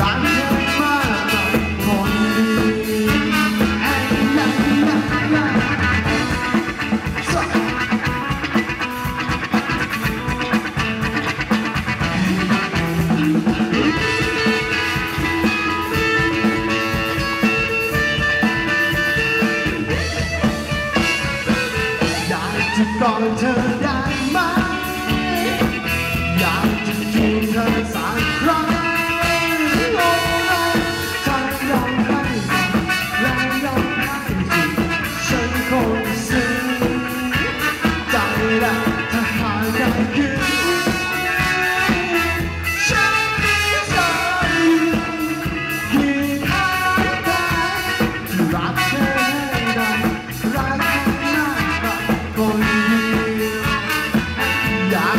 รักเธอมากกว่คนดีออยากจะกอดเธอได้ไหมอยากจะจูบเธอสักครั้ง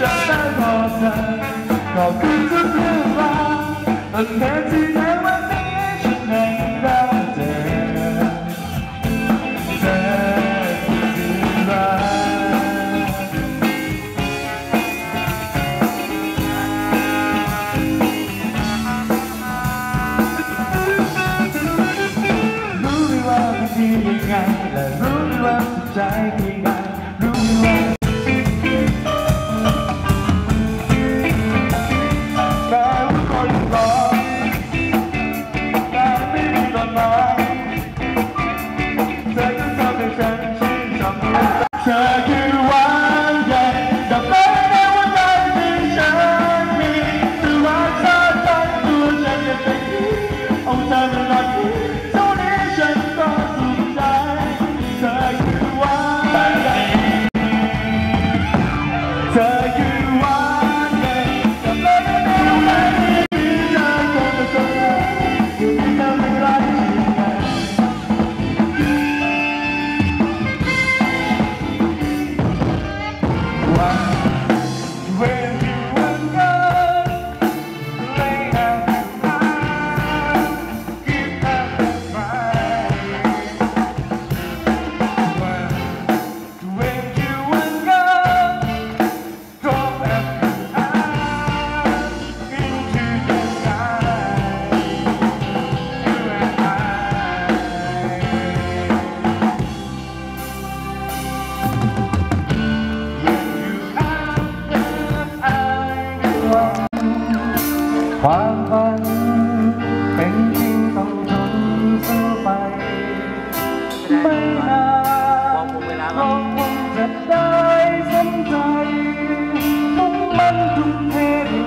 ฉันได้พอใจขอบคุณทุกเรื่องราวดแต่ที่เธอมาเจอฉันเองได้เจอเธอคือรักรู้ไหว่าดียังไงและรู้ไหว่าใจคือ Doctor!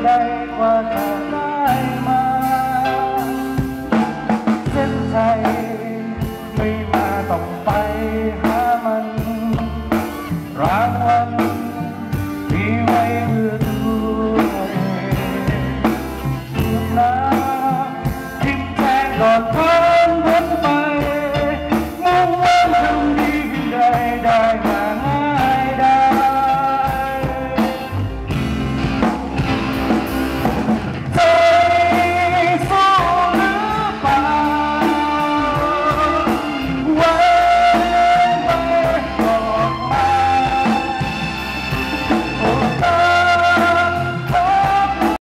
ใดกว่าเธอได้มา เส้นใจไม่มาต้องไป